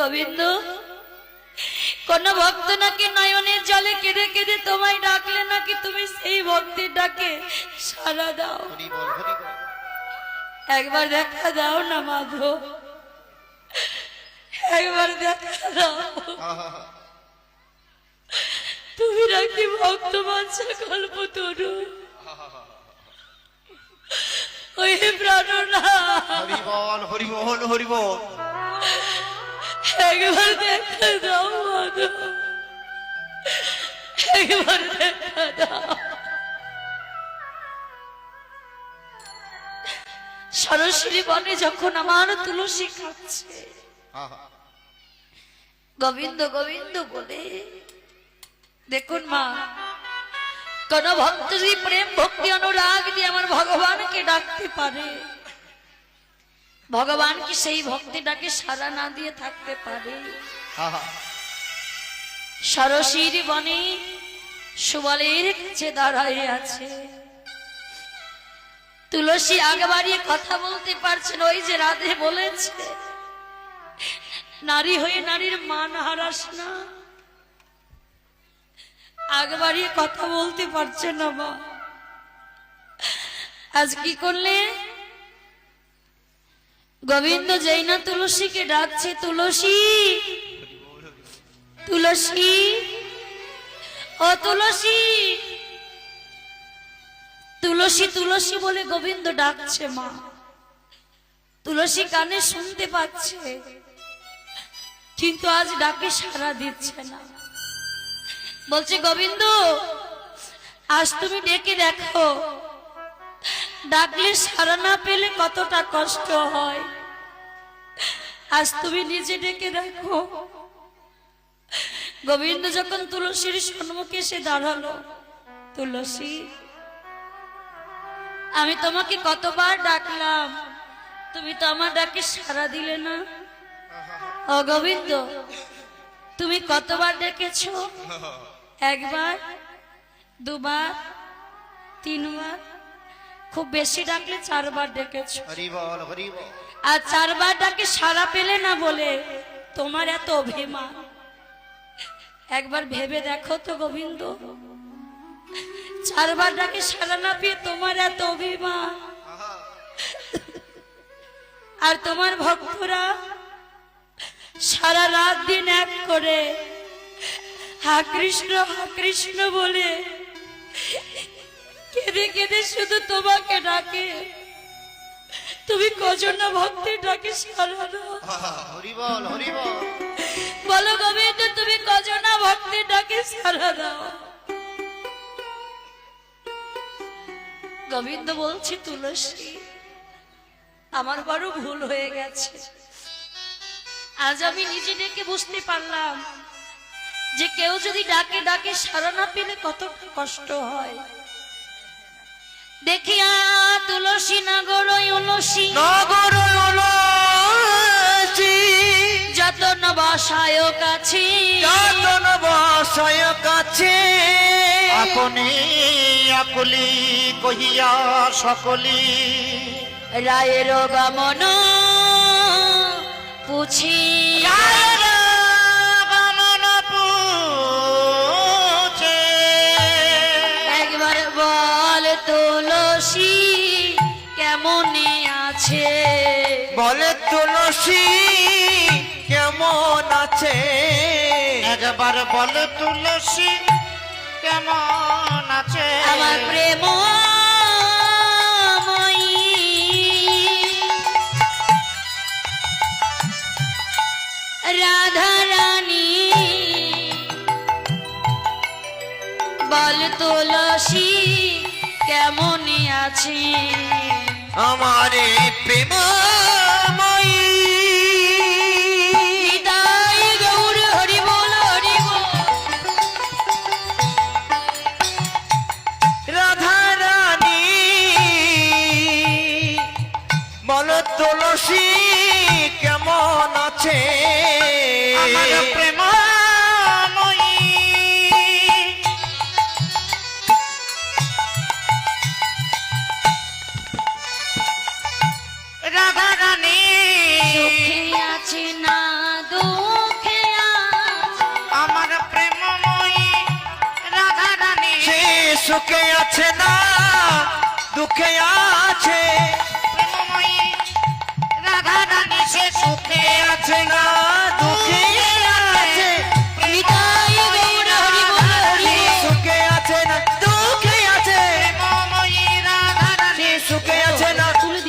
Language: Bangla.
গোবিন্দ কোন ভক্ত নাকি নয়নের জলে কেঁদে কেঁদে তোমায় ডাকলে নাকি তুমি সেই ভক্তির ডাকে সারা দাও? একবার দেখা দাও না মাধব একবার দেখা দাও। তুমি নাকি ভক্ত বাঞ্ছা গল্প তরু। ওই প্রাণনা। হরি বল হরি বল হরি বল। একবার দাও, মাধব। একবার দাও। সরস্বতী বনে যখন আমার তুলসী খাচ্ছে, গোবিন্দ গোবিন্দ বলে, দেখুন মা কোন ভক্ত যদি প্রেম ভক্তি অনুরাগ দিয়ে আমার ভগবানকে ডাকতে পারে। ভগবান কি সেই ভক্তিটাকে সারা না দিয়ে থাকতে পারে? সরসীর বনে সুবলের কাছে দাঁড়ায় আছে। তুলসী আগে বাড়িয়ে কথা বলতে পারছেন ওই যে রাধে বলেছে নারী হয়ে নারীর মান হারাস না। আগে বাড়িয়ে কথা বলতে পারছে না মা। আজ কি করলে? গোবিন্দ যেই না তুলসীকে ডাকছে, তুলসী। তুলসী। ও তুলসী। তুলসী তুলসী বলে গোবিন্দ ডাকছে মা। তুলসী কানে শুনতে পাচ্ছে, কিন্তু আজ ডাকে সারা দিচ্ছে না। বলছে, গোবিন্দ, আজ তুমি ডেকে দেখো। ডাকলে সারা না পেলে কতটা কষ্ট হয়। আজ তুমি নিজে ডেকে দেখো। গোবিন্দ যখন তুলসীর সম্মুখে এসে দাঁড়াল, তুলসী, আমি তোমাকে কতবার ডাকলাম, তুমি তো আমার ডাকে সাড়া দিলে না? ও গোবিন্দ, তুমি কতবার ডেকেছ? একবার, দুবার, তিনবার খুব বেশি ডাকলে চারবার ডেকেছ। হরি বল হরি বল। আর চারবার ডাকে সাড়া পেলে না বলে তোমার এত অভিমান। একবার ভেবে দেখো তো গোবিন্দ চারবার ডাকে সাড়া না পেয়ে তোমার এত অভিমান। আর তোমার ভক্তরা সারা রাত দিন এক করে হা কৃষ্ণ হা কৃষ্ণ বলে কেঁদে কেঁদে শুধু তোমাকে ডাকে। তুমি কজন না ভক্তের ডাকে বল গোবিন্দ তুমি কজনা ভক্তের ডাকে সারা দাও গোবিন্দ বলছি তুলসী আমার বড় ভুল হয়ে গেছে। আজ আমি নিজে ডেকে বুঝতে পারলাম যে কেউ যদি ডাকে ডাকে সারা না পেলে কত কষ্ট হয়। দেখিয়া তুলসী নগর উলসী। নগর উলসি, যতন বসায় কাছে। যাতন বসয় কাছে। আপনি আকুলি কহিয়া সকলি। রায়ের গমন পুছি। একবার বল। তুলসী কেমনে আছে? বলে তুলসী কেমন আছে? একবার বলে তুলসী কেমন আছে? আমার প্রেম রাধা রানী বল তুলসী আছে। আমারে রাধা তুলসী কেমন আছে? সুখে আছে না দুঃখে আছে। রাধা সে আছে না দুঃখে আছে। না আছে। আছে না তুলে